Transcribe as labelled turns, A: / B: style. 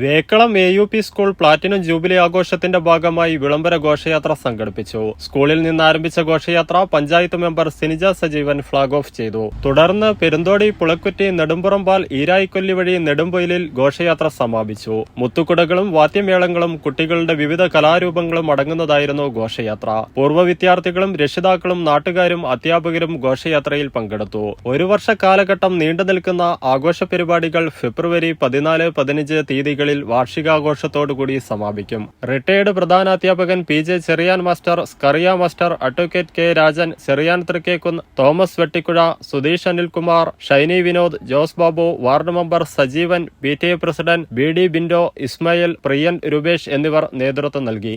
A: Vekkalam A U P school platinum jubilee ആഘോഷത്തിന്റെ ഭാഗമായി വിളംബര ഘോഷയാത്ര സംഘടിപ്പിച്ചു. സ്കൂളിൽ നിന്ന് ആരംഭിച്ച ഘോഷയാത്ര panchayat member Sinija Sajeevan flag off ചെയ്തു. തുടർന്ന് പെരുന്തോടി പുളക്കുറ്റി നെടുമ്പുറമ്പാൽ ഈരായിക്കൊല്ലി വഴി നെടുമ്പൊയിലിൽ ഘോഷയാത്ര സമാപിച്ചു. മുത്തുക്കുടകളും വാദ്യമേളങ്ങളും കുട്ടികളുടെ വിവിധ കലാരൂപങ്ങളും അടങ്ങുന്നതായിരുന്നു ഘോഷയാത്ര. പൂർവ വിദ്യാർത്ഥികളും രക്ഷിതാക്കളും നാട്ടുകാരും അധ്യാപകരും ഘോഷയാത്രയിൽ പങ്കെടുത്തു. ഒരു വർഷ കാലഘട്ടം നീണ്ടു നിൽക്കുന്ന ആഘോഷ പരിപാടികൾ ഫെബ്രുവരി പതിനാല് പതിനഞ്ച് തീയതികളിൽ വാർഷികാഘോഷത്തോടുകൂടി സമാപിക്കും. Retired പ്രധാനാധ്യാപകൻ P J Cheriyan master Scaria master advocate K Rajan Cheriyan Thrikkekunnu Thomas Vettikkuzha Sudheesh Anilkumar Shiny Vinod Jose Babu ward member Sajeevan P T A president B D Bindo Ismail Priyan Roopesh എന്നിവർ നേതൃത്വം നൽകി.